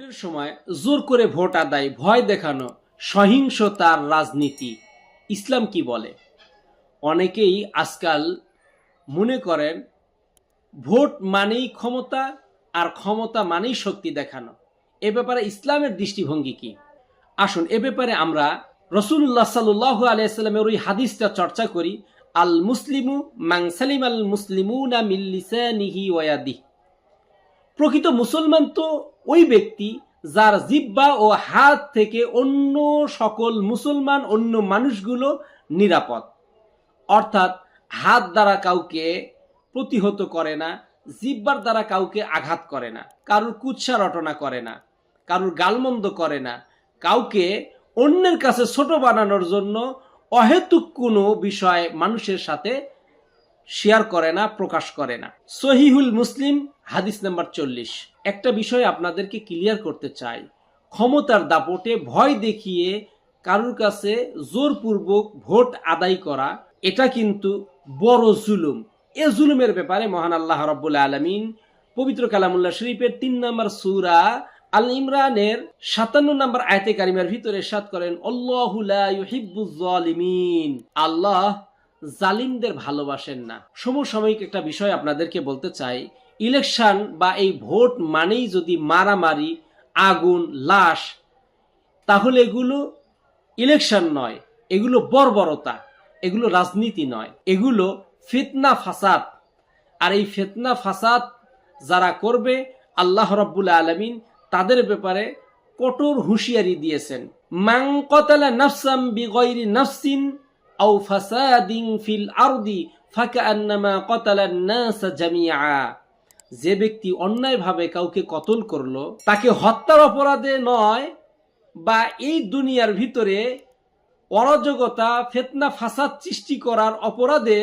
ভোটের সময় জোর করে ভোট আদায়, ভয় দেখানো, সহিংসতার রাজনীতি। ইসলাম কি বলে? অনেকেই আজকাল মনে করেন, ভোট মানেই ক্ষমতা আর ক্ষমতা মানেই শক্তি দেখানো। এ ব্যাপারে ইসলামের দৃষ্টিভঙ্গি কি? আসুন, এ ব্যাপারে আমরা রসুল্লাহ সাল্লু আলিয়াল্লামের ওই হাদিসটা চর্চা করি আল মুসলিমু মাংসালিম আল মুসলিমুনা মিল্লিসানিহি ওয়াদিহ প্রকৃত মুসলমান তো ওই ব্যক্তি যার জিব্বা ও হাত থেকে অন্য সকল মুসলমান, অন্য মানুষগুলো নিরাপদ। অর্থাৎ হাত দ্বারা কাউকে প্রতিহত করে না, জিব্বার দ্বারা কাউকে আঘাত করে না, কারুর কুৎসা রটনা করে না, কারুর গালমন্দ করে না, কাউকে অন্যের কাছে ছোট বানানোর জন্য অহেতুক কোনো বিষয় মানুষের সাথে শেয়ার করে না, প্রকাশ করে না। সহিহুল মুসলিম, হাদিস নাম্বার চল্লিশ। একটা বিষয় আপনাদেরকে ক্লিয়ার করতে চাই। ক্ষমতার দাপটে ভয় দেখিয়ে কারুর কাছে জোরপূর্বক ভোট আদায় করা, এটা কিন্তু বড় জুলুম। এ জুলুমের ব্যাপারে মহান আল্লাহ রব্বুল আলমিন পবিত্র কালামুল্লাহ শরীফের তিন নম্বর সুরা আল ইমরানের সাতান্ন নম্বর আয়তে কারিমার ভিতরে সাত করেন আল্লাহুলিমিন আল্লাহ জালিমদের ভালোবাসেন না। সমসাময়িক একটা বিষয় আপনাদেরকে বলতে চাই। ইলেকশন বা এই ভোট মানেই যদি মারামারি, আগুন, লাশ, তাহলে এগুলো ইলেকশন নয়। এগুলো বর্বরতা, এগুলো রাজনীতি নয়। এগুলো ফিতনা, ফাসাদ। আর এই ফিতনা, ফাসাদ যারা করবে, আল্লাহ রব্বুল আলমিন তাদের ব্যাপারে কঠোর হুঁশিয়ারি দিয়েছেন। মাং কতালা নাফসাম বিগয়রি নাফসিন আও ফাসাদিন ফিল আরদি ফাকান্নামা কতালা নাস জামিআ। যে ব্যক্তি অন্যায়ভাবে কাউকে কতল করল, তাকে হত্যার অপরাধে নয়, বা এই দুনিয়ার ভিতরে অরাজকতা, ফেতনা, ফাসাদ সৃষ্টি করার অপরাধে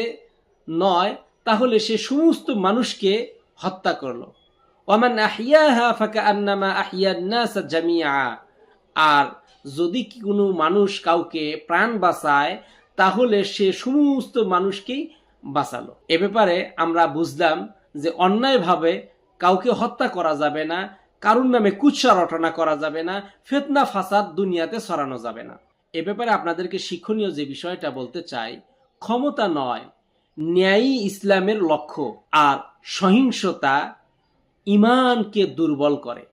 নয়, তাহলে সে সমস্ত মানুষকে হত্যা করল। ফাকা আন্নামা জামিয়া আর যদি কোনো মানুষ কাউকে প্রাণ বাঁচায় তাহলে সে সমস্ত মানুষকেই বাঁচালো। এ ব্যাপারে আমরা বুঝলাম যে অন্যায়ভাবে কাউকে হত্যা করা যাবে না, কারুর নামে কুৎসা রটনা করা যাবে না, ফেতনা, ফাসাদ দুনিয়াতে সরানো যাবে না। এ ব্যাপারে আপনাদেরকে শিক্ষণীয় যে বিষয়টা বলতে চাই, ক্ষমতা নয় ন্যায়ই ইসলামের লক্ষ্য, আর সহিংসতা ইমানকে দুর্বল করে।